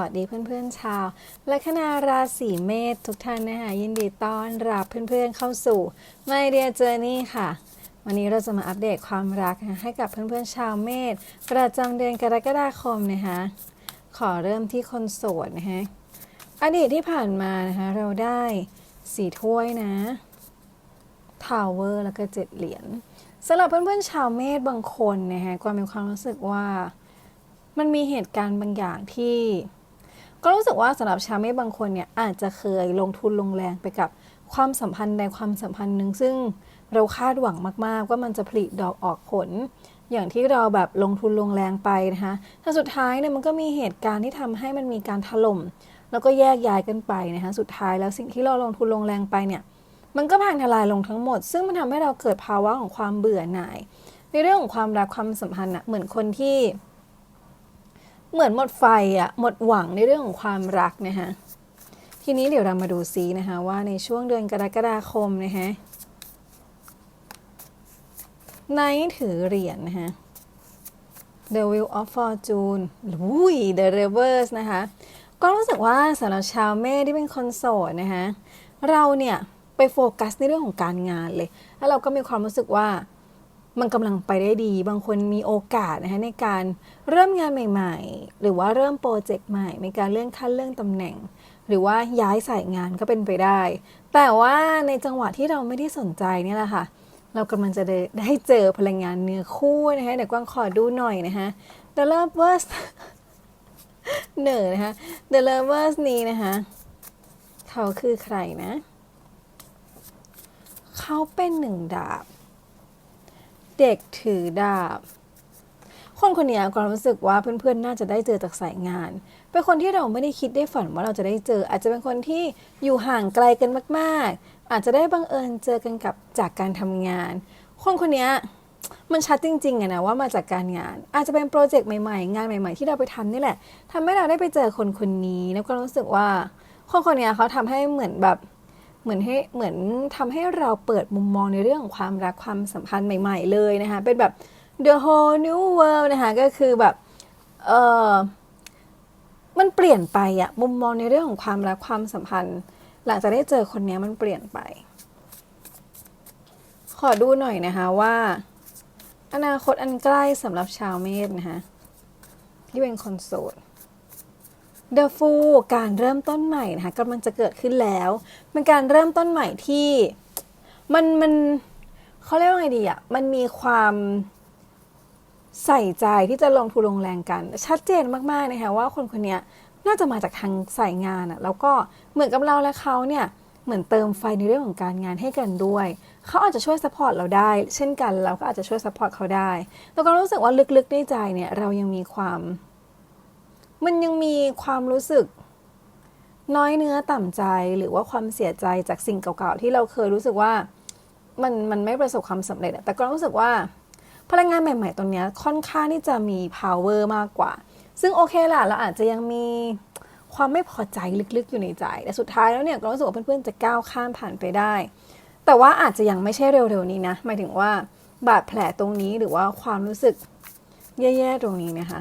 วัสดีเพื่อนๆชาวลัคนาราศีเมษทุกท่านนะคะยินดีต้อนรับเพื่อนๆเข้าสู่ My Dear Journey ค่ะ วันนี้เราจะมาอัปเดตความรักให้กับเพื่อนๆชาวเมษประจำเดือนกรกฎาคมนะคะขอเริ่มที่คนโสดนะคะอดีตที่ผ่านมานะคะเราได้สีถ้วยนะทาวเวอร์แล้วก็เจ็ดเหรียญสำหรับเพื่อนๆชาวเมษบางคนนะคะก็มีความรู้สึกว่ามันมีเหตุการณ์บางอย่างที่ ก็รู้สึกว่าสำหรับชาวเมษบางคนเนี่ยอาจจะเคยลงทุนลงแรงไปกับความสัมพันธ์ในความสัมพันธ์หนึ่งซึ่งเราคาดหวังมาก ๆ ว่ามันจะผลิดอกออกผล อย่างที่เราแบบลงทุนลงแรงไปนะคะแต่สุดท้ายเนี่ยมันก็มีเหตุการณ์ที่ทำให้มันมีการถล่ม แล้วก็แยกย้ายกันไปนะคะสุดท้ายแล้วสิ่งที่เราลงทุนลงแรงไปเนี่ยมันก็พังทลายลงทั้งหมด ซึ่งมันทำให้เราเกิดภาวะของความเบื่อหน่าย ในเรื่องของความรักความสัมพันธ์อะเหมือนคนที่ เหมือนหมดไฟอะหมดหวังในเรื่องของความรักนะคะทีนี้เดี๋ยวเรามาดูซีนะคะว่าในช่วงเดือนกรกฎาคมนะคะไนท์ถือเหรียญนะคะ The Wheel of Fortune อุ้ย The Reverse นะคะ ก็รู้สึกว่าสำหรับชาวเมษที่เป็นคนโสดนะคะ เราเนี่ยไปโฟกัสในเรื่องของการงานเลย แล้วเราก็มีความรู้สึกว่า มันกำลังไปได้ดี บางคนมีโอกาสนะคะในการเริ่มงานใหม่ๆ หรือว่าเริ่มโปรเจกต์ใหม่ในการเลื่อนขั้นเลื่อนตำแหน่ง หรือว่าย้ายสายงานก็เป็นไปได้ แต่ว่าในจังหวะที่เราไม่ได้สนใจเนี่ยแหละค่ะ เรากำลังจะได้ไดเจอพลังงานเนื้อคู่นะคะเดี๋ยวกวางขอดูหน่อยนะคะ The Lovers เหนือนะคะ The Lovers นี้นะคะ เขาคือใครนะ เขาเป็นหนึ่งดาบ เด็กถือดาบ คนคนนี้ความรู้สึกว่าเพื่อนๆ น่าจะได้เจอจากสายงาน เป็นคนที่เราไม่ได้คิดได้ฝันว่าเราจะได้เจอ อาจจะเป็นคนที่อยู่ห่างไกลกันมากๆ อาจจะได้บังเอิญเจอกันกับจากการทำงาน คนคนนี้มันชัดจริงๆอะนะว่ามาจากการงาน อาจจะเป็นโปรเจกต์ใหม่ๆ งานใหม่ๆ ที่เราไปทำนี่แหละทำให้เราได้ไปเจอคนคนนี้ แล้วก็รู้สึกว่าคนคนนี้เขาทำให้เหมือนแบบ เหมือนให้เหมือนทำให้เราเปิดมุมมองในเรื่องของความรักความสัมพันธ์ใหม่ ๆ เลยนะคะ เป็นแบบ the whole new world นะคะ ก็คือแบบเออมันเปลี่ยนไปอะมุมมองในเรื่องของความรักความสัมพันธ์ หลังจากได้เจอคนนี้มันเปลี่ยนไป ขอดูหน่อยนะคะว่า อนาคตอันใกล้สำหรับชาวเมษนะคะที่เป็นคนโสด The Fool การเริ่มต้นใหม่นะคะกำลังจะเกิดขึ้นแล้วเป็นการเริ่มต้นใหม่ที่มันมันเขาเรียกว่าไงดีอะมันมีความใส่ใจที่จะลงทุนลงแรงกัน ชัดเจนมากๆนะคะว่าคนคนนี้น่าจะมาจากทางสายงานอะแล้วก็เหมือนกับเราและเขาเนี่ยเหมือนเติมไฟในเรื่องของการงานให้กันด้วย เขาอาจจะช่วยซัพพอร์ตเราได้ เช่นกันเราก็อาจจะช่วยซัพพอร์ตเขาได้แล้วก็รู้สึกว่าลึกๆในใจเนี่ยเรายังมีความ มันยังมีความรู้สึกน้อยเนื้อต่ำใจหรือว่าความเสียใจจากสิ่งเก่าๆ ที่เราเคยรู้สึกว่ามันมันไม่ประสบความสำเร็จแต่ก็รู้สึกว่าพลังงานใหม่ ๆตรงนี้ค่อนข้างที่จะมี power มากกว่า ซึ่งโอเคล่ะ เราอาจจะยังมีความไม่พอใจลึกๆ อยู่ในใจ แต่สุดท้ายแล้วเนี่ยก็รู้สึกว่าเพื่อนๆ จะก้าวข้ามผ่านไปได้ แต่ว่าอาจจะยังไม่ใช่เร็วๆ นี้นะ หมายถึงว่าบาดแผลตรงนี้หรือว่าความรู้สึกแย่ๆ ตรงนี้นะคะ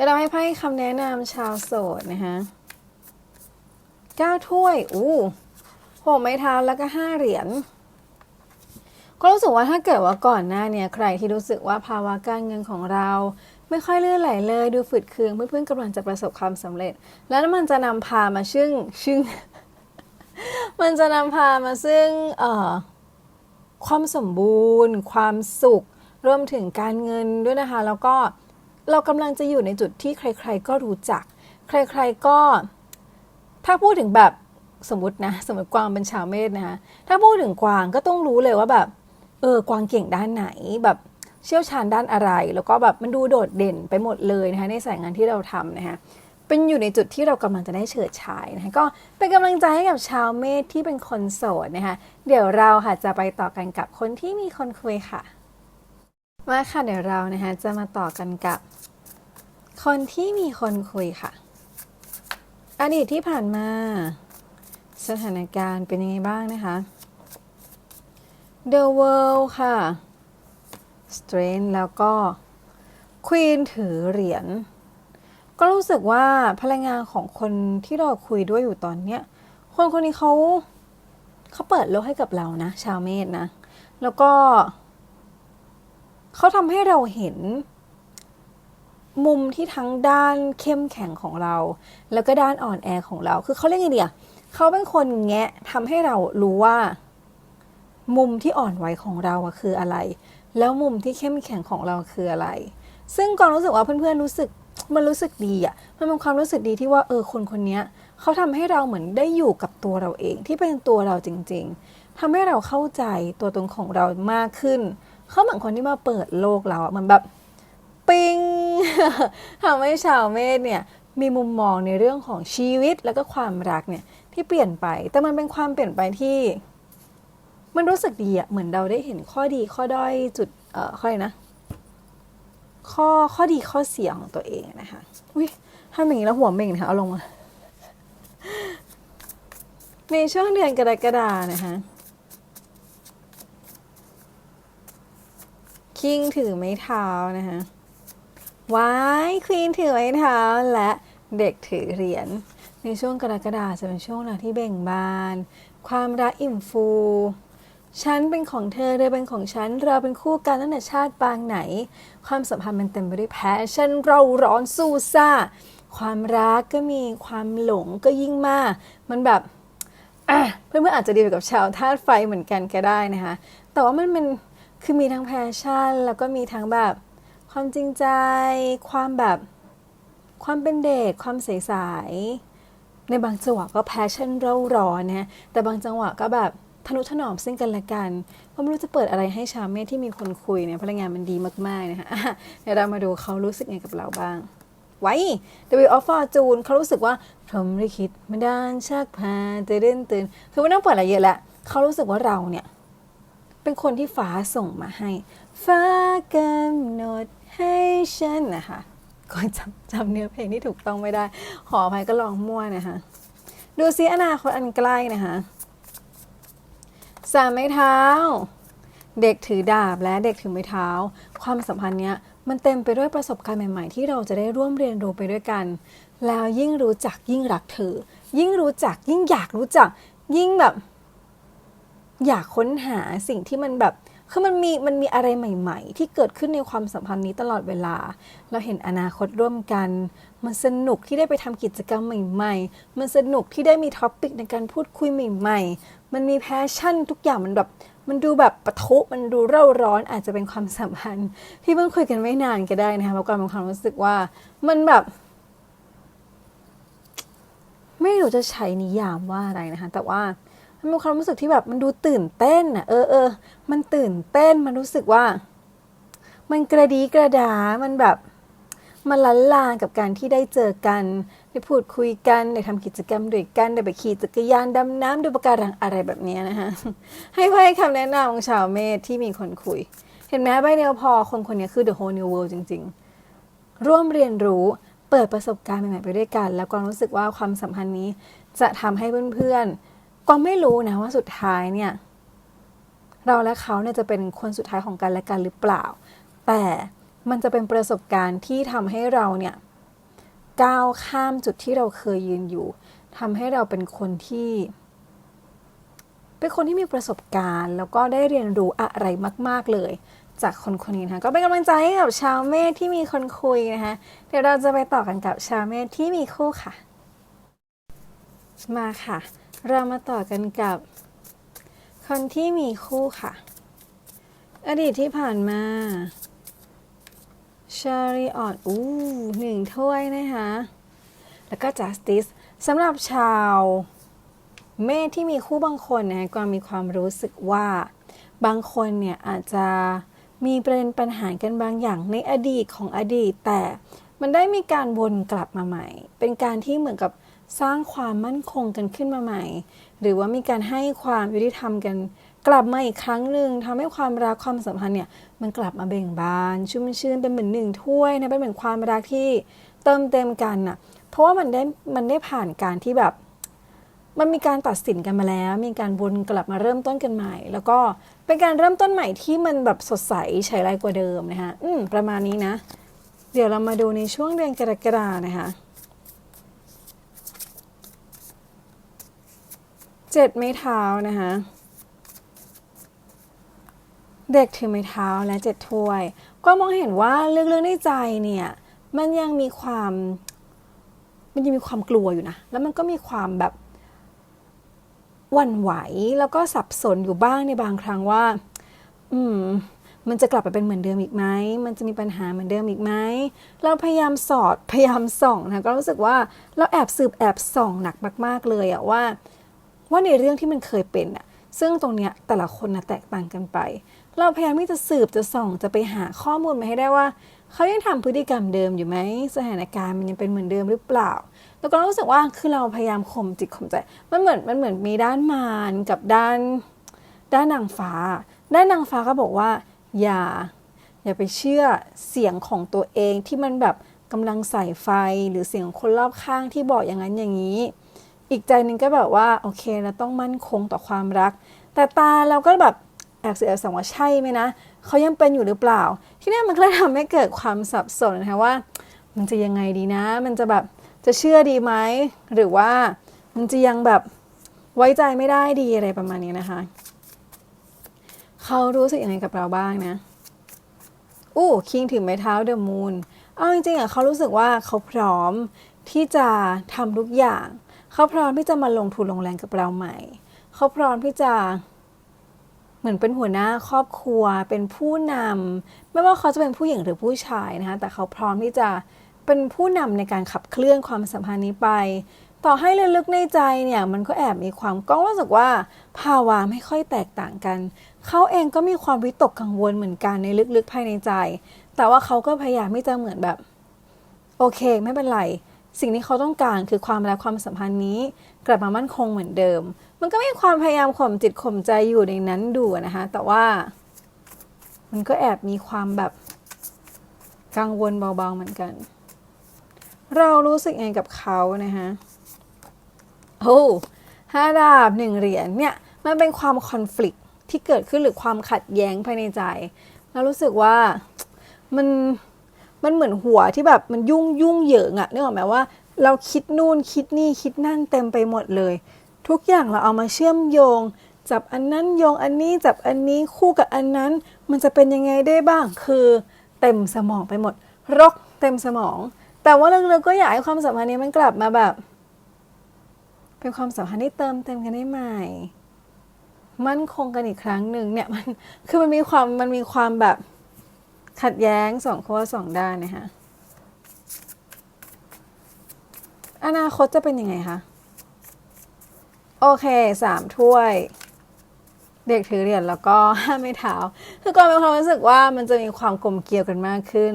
ดี๋ยวเราให้ไพ่คำแนะนำชาวโสดนะคะเก้าถ้วย อู้หกไม้เท้าแล้วก็ห้าเหรียญ ก็รู้สึกว่าถ้าเกิดว่าก่อนหน้าเนี่ยใครที่รู้สึกว่าภาวะการเงินของเรา ไม่ค่อยเลื่อนไหลเลยดูฝืดเคืองเพื่อนๆกำลังจะประสบความสำเร็จ แล้วมันจะนำพามาซึ่งซึ่ง มันจะนำพามาซึ่งเอ่อความสมบูรณ์ ความสุข รวมถึงการเงินด้วยนะคะ แล้วก็ เรากำลังจะอยู่ในจุดที่ใคร ๆ ก็รู้จัก ใคร ๆ ก็ ถ้าพูดถึงแบบสมมตินะ สมมติกวางเป็นชาวเมษนะคะถ้าพูดถึงกวางก็ต้องรู้เลยว่าแบบ เออกวางเก่งด้านไหนแบบเชี่ยวชาญด้านอะไร แล้วก็แบบมันดูโดดเด่นไปหมดเลยนะคะในสายงานที่เราทำนะคะเป็นอยู่ในจุดที่เรากำลังจะได้เฉิดฉายนะคะก็เป็นกำลังใจให้กับชาวเมษที่เป็นคนโสดนะคะเดี๋ยวเราค่ะจะไปต่อกันกับคนที่มีคนคุยค่ะ มาค่ะเดี๋ยวเรานะคะจะมาต่อกันกับ คนที่มีคนคุยค่ะ อดีตที่ผ่านมา สถานการณ์เป็นยังไงบ้างนะคะ The World ค่ะ Strength แล้วก็ Queen ถือเหรียญก็รู้สึกว่าพลังงานของคนที่เราคุยด้วยอยู่ตอนเนี้ยคนคนนี้เขาเขาเปิดโลกให้กับเรานะ ชาวเมษนะ แล้วก็ เขาทำให้เราเห็น มุมที่ทั้งด้านเข้มแข็งของเรา แล้วก็ด้านอ่อนแอของเรา คือเขาเรียกไงเดียเขาเป็นคนแงะทำให้เรารู้ว่า มุมที่อ่อนไหวของเราคืออะไร แล้วมุมที่เข้มแข็งของเราคืออะไร ซึ่งกองรู้สึกว่าเพื่อนๆรู้สึกมันรู้สึกดีอะมันเป็นความรู้สึกดีที่ว่าเออคนคนนี้เขาทำให้เราเหมือนได้อยู่กับตัวเราเองที่เป็นตัวเราจริง ๆทำให้เราเข้าใจตัวตนของเรามากขึ้น เขาเหมือนคนที่มาเปิดโลกเราอะมันแบบปิงทำให้ชาวเมษเนี่ยมีมุมมองในเรื่องของชีวิตแล้วก็ความรักเนี่ยที่เปลี่ยนไป แต่มันเป็นความเปลี่ยนไปที่ มันรู้สึกดีอะเหมือนเราได้เห็นข้อดีข้อด้อยจุดเอ่อข้อนะ ข้อข้อดีข้อเสียของตัวเองนะคะอุ้ยทำอย่างนี้แล้วหัวเม่งนะคะเอาลงมาในช่วงเดือนกรกฎานะคะ คิงถือไม้เท้านะคะว้ายควีนถือไม้เท้าและเด็กถือเหรียญในช่วงกรกฎาจะเป็นช่วงเวลาที่เบ่งบาน ความรักอิ่มฟู ฉันเป็นของเธอเธอเป็นของฉัน เราเป็นคู่กันตั้งแต่ชาติปางไหน ความสัมพันธ์มันเต็มไปด้วยแพชชั่นเราร้อนสู้ซ่า ความรักก็มีความหลงก็ยิ่งมาก มันแบบอะเพื่อนๆอาจจะดีกับชาวธาตุไฟเหมือนกันก็ได้นะคะ แต่ว่ามันเป็น คือมีทั้งแพชชั่น แล้วก็มีทั้งแบบความจริงใจ ความแบบความเป็นเด็ก ความใสๆในบางจังหวะก็แพชชั่นเร่าร้อนนะแต่บางจังหวะก็แบบทนุถนอมซึ่งกันและกันเพราะไม่รู้จะเปิดอะไรให้ชาวเมธที่มีคนคุยเนี่ยพลังงานมันดีมากๆนะคะเดี๋ยวเรามาดูเขารู้สึกไงกับเราบ้าง ไว้ The Wheel of Fortune เขารู้สึกว่าพรหมลิขิตมาดานชักพาตื่นเต้นตื่นคือไม่ต้องเปิดอะไรเยอะละเขารู้สึกว่าเราเนี่ย เป็นคนที่ฟ้าส่งมาให้ ฟ้ากำหนดให้ฉันนะคะก็จำจำเนื้อเพลงที่ถูกต้องไม่ได้ ขออภัยก็ลองมั่วนะคะ ดูซิอนาคตอันใกล้นะคะสามไม้เท้า เด็กถือดาบและเด็กถือไม้เท้า ความสัมพันธ์เนี้ยมันเต็มไปด้วยประสบการณ์ใหม่ ๆ ที่เราจะได้ร่วมเรียนรู้ไปด้วยกัน แล้วยิ่งรู้จักยิ่งรักเธอ ยิ่งรู้จักยิ่งอยากรู้จัก ยิ่งแบบ อยากค้นหาสิ่งที่มันแบบคือมันมีมันมีอะไรใหม่ ๆ ที่เกิดขึ้นในความสัมพันธ์นี้ตลอดเวลา เราเห็นอนาคตร่วมกัน มันสนุกที่ได้ไปทำกิจกรรมใหม่ ๆ มันสนุกที่ได้มีท็อปิกในการพูดคุยใหม่ ๆ มันมีแพชชั่นทุกอย่างมันแบบมันดูแบบปะทุ มันดูเร่าร้อนอาจจะเป็นความสัมพันธ์ ที่เพิ่งคุยกันไม่นานก็ได้นะคะเพราะก่อนมีความรู้สึกว่ามันแบบไม่รู้จะใช้นิยามว่าอะไรนะคะ แต่ว่า มันมีความรู้สึกที่แบบมันดูตื่นเต้นอะเออเออมันตื่นเต้นมันรู้สึกว่า มันกระดีกระดา มันแบบมันลันลากับการที่ได้เจอกันได้พูดคุยกันได้ทำกิจกรรมด้วยกันได้ไปขี่จักรยานดำน้ำดูปะการังอะไรแบบนี้นะคะให้ไพ่คำแนะนำของชาวเมธที่มีคนคุย เห็นไหมใบเดียวพอคนคนนี้คือ the whole new world จริง ๆ ร่วมเรียนรู้เปิดประสบการณ์ใหม่ๆไปด้วยกัน แล้วก็รู้สึกว่าความสัมพันธ์นี้จะทำให้เพื่อนๆ ก็ไม่รู้นะว่าสุดท้ายเนี่ย เราและเขาเนี่ยจะเป็นคนสุดท้ายของกันและกันหรือเปล่า แต่มันจะเป็นประสบการณ์ที่ทำให้เราเนี่ยก้าวข้ามจุดที่เราเคยยืนอยู่ทำให้เราเป็นคนที่ เป็นคนที่มีประสบการณ์ แล้วก็ได้เรียนรู้อะไรมาก ๆ เลย จากคนคนนี้นะคะก็เป็นกำลังใจให้กับชาวเมธที่มีคนคุยนะคะเดี๋ยวเราจะไปต่อกันกับชาวเมธที่มีคู่ค่ะ มาค่ะ เรามาต่อกันกับ คนที่มีคู่ค่ะ อดีตที่ผ่านมาชาริออนอู้หนึ่งถ้วยนะคะ แล้วก็ justice สำหรับชาวเมษที่มีคู่บางคนนะก็มีความรู้สึกว่าบางคนเนี่ยอาจจะมีประเด็นปัญหากันบางอย่างในอดีตของอดีต แต่มันได้มีการวนกลับมาใหม่ เป็นการที่เหมือนกับ สร้างความมั่นคงกันขึ้นมาใหม่ หรือว่ามีการให้ความยุติธรรมกัน กลับมาอีกครั้งหนึ่งทำให้ความรักความสัมพันธ์เนี่ยมันกลับมาเบ่งบาน ชุ่มชื่นเป็นเหมือนหนึ่งถ้วยนะเป็นเหมือนความรักที่เติมเต็มกันน่ะเพราะว่ามันได้มันได้ผ่านการที่แบบ มันมีการตัดสินกันมาแล้ว มีการวนกลับมาเริ่มต้นกันใหม่ แล้วก็เป็นการเริ่มต้นใหม่ที่มันแบบสดใสใช้ไรกว่าเดิมนะคะอืมประมาณนี้นะ เดี๋ยวเรามาดูในช่วงเดือนกรกฎานะคะ เจ็ดไม้เท้านะคะ เด็กถือไม้เท้าและเจ็ดถ้วย ก็มองเห็นว่าเรื่องๆในใจเนี่ย มันยังมีความ มันยังมีความกลัวอยู่นะ แล้วมันก็มีความแบบวั่นไหวแล้วก็สับสนอยู่บ้างในบางครั้งว่า อืม มันจะกลับไปเป็นเหมือนเดิมอีกไหม มันจะมีปัญหาเหมือนเดิมอีกไหม เราพยายามสอดพยายามส่องนะ ก็รู้สึกว่าเราแอบสืบแอบส่องหนักมาก ๆ เลยอะว่า ว่าในเรื่องที่มันเคยเป็นอะซึ่งตรงเนี้ยแต่ละคนนะแตกต่างกันไป เราพยายามที่จะสืบจะส่องจะไปหาข้อมูลมาให้ได้ว่า เขายังทำพฤติกรรมเดิมอยู่ไหมสถานการณ์มันยังเป็นเหมือนเดิมหรือเปล่า แล้วก็รู้สึกว่าคือเราพยายามข่มจิตข่มใจมันเหมือนมันเหมือนมีด้านมารกับด้าน ด้านนางฟ้า ด้านนางฟ้าก็บอกว่า อย่า อย่าไปเชื่อเสียงของตัวเองที่มันแบบกำลังใส่ไฟหรือเสียงคนรอบข้างที่บอกอย่างนั้นอย่างนี้ อีกใจหนึ่งก็แบบว่าโอเคเราต้องมั่นคงต่อความรัก แต่ตาเราก็แบบแอบเสียสังว่าใช่ไหมนะเขายังเป็นอยู่หรือเปล่า ที่นี่มันก็เลยทำให้เกิดความสับสนนะคะว่า มันจะยังไงดีนะ มันจะแบบจะเชื่อดีไหมหรือว่ามันจะยังแบบไว้ใจไม่ได้ดีอะไรประมาณนี้นะคะเขารู้สึกยังไงกับเราบ้างนะอู้คิงถือไม้เท้าเดอะมูนเอาจริงๆอะเขารู้สึกว่าเขาพร้อมที่จะทำทุกอย่าง เขาพร้อมที่จะมาลงทุนลงแรงกับเราใหม่ เขาพร้อมที่จะเหมือนเป็นหัวหน้าครอบครัวเป็นผู้นำไม่ว่าเขาจะเป็นผู้หญิงหรือผู้ชายนะคะแต่เขาพร้อมที่จะเป็นผู้นำในการขับเคลื่อนความสัมพันธ์นี้ไป ต่อให้ลึกๆในใจเนี่ยมันก็แอบมีความก็รู้สึกว่า ภาวะไม่ค่อยแตกต่างกัน เขาเองก็มีความวิตกกังวลเหมือนกันในลึกๆภายในใจ แต่ว่าเขาก็พยายามที่จะเหมือนแบบ โอเค ไม่เป็นไร สิ่งที่เขาต้องการคือความรักความสัมพันธ์นี้ กลับมามั่นคงเหมือนเดิม มันก็มีความพยายามข่มจิตข่มใจอยู่ในนั้นดูนะคะ แต่ว่ามันก็แอบมีความแบบกังวลเบาๆเหมือนกัน เรารู้สึกยังไงกับเขานะคะโอ้ห้าดาบหนึ่งเหรียญเนี่ยมันเป็นความคอน FLICT ที่เกิดขึ้นหรือความขัดแย้งภายในใจ เรารู้สึกว่ามัน มันเหมือนหัวที่แบบมันยุ่งยุ่งเหยิงอะนึกออกไหมว่า เราคิดนู่นคิดนี่คิดนั่นเต็มไปหมดเลย ทุกอย่างเราเอามาเชื่อมโยง จับอันนั้นโยงอันนี้จับอันนี้คู่กับอันนั้น มันจะเป็นยังไงได้บ้างคือเต็มสมองไปหมด รกเต็มสมอง แต่ว่าลึกๆก็อยากให้ความสัมพันธ์นี้มันกลับมาแบบ เป็นความสัมพันธ์ที่เติมเต็มกันได้ใหม่มั่นคงกันอีกครั้งหนึ่งเนี่ยมันคือมันมีความมันมีความแบบ ขัดแย้งสองขั้วสองด้านนะคะอนาคตจะเป็นยังไงคะ โอเคสามถ้วย เด็กถือเหรียญแล้วก็ห้าไม้เท้า คือก่อนมีความรู้สึกว่ามันจะมีความกลมเกลียวกันมากขึ้น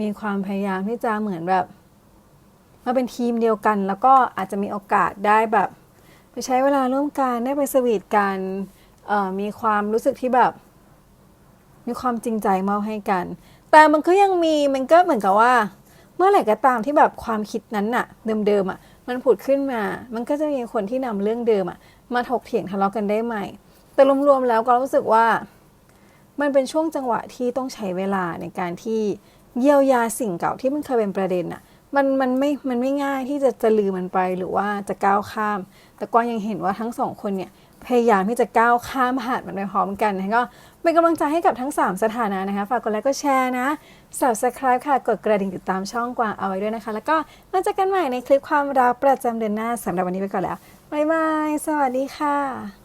มีความพยายามที่จะเหมือนแบบมาเป็นทีมเดียวกัน แล้วก็อาจจะมีโอกาสได้แบบ ไปใช้เวลาร่วมกันได้ไปสวีทกันมีความรู้สึกที่แบบ มีความจริงใจมอบให้กัน แต่มันก็ยังมีมันก็เหมือนกับว่า เมื่อไหร่ก็ตามที่แบบความคิดนั้นน่ะ เดิมๆอะ มันผุดขึ้นมา มันก็จะมีคนที่นำเรื่องเดิมอะมาถกเถียงทะเลาะกันได้ใหม่ แต่รวมๆแล้วก็รู้สึกว่า มันเป็นช่วงจังหวะที่ต้องใช้เวลาในการที่เยียวยาสิ่งเก่าที่มันเคยเป็นประเด็นอะมันมันไม่ มันไม่ง่ายที่จะจะลืมมันไปหรือว่าจะก้าวข้าม แต่ก็ยังเห็นว่าทั้งสองคนเนี่ยพยายามที่จะก้าวข้ามผ่านมันไปพร้อมกันก็ เป็นกำลังใจให้กับทั้ง 3 สถานะนะคะ ฝากกดไลค์ก็แชร์นะ subscribe ค่ะ กดกระดิ่งติดตามช่องกวางเอาไว้ด้วยนะคะ แล้วก็มาเจอกันใหม่ในคลิปความรักประจำเดือนหน้าสำหรับวันนี้ไปก่อนแล้ว บ๊ายบาย สวัสดีค่ะ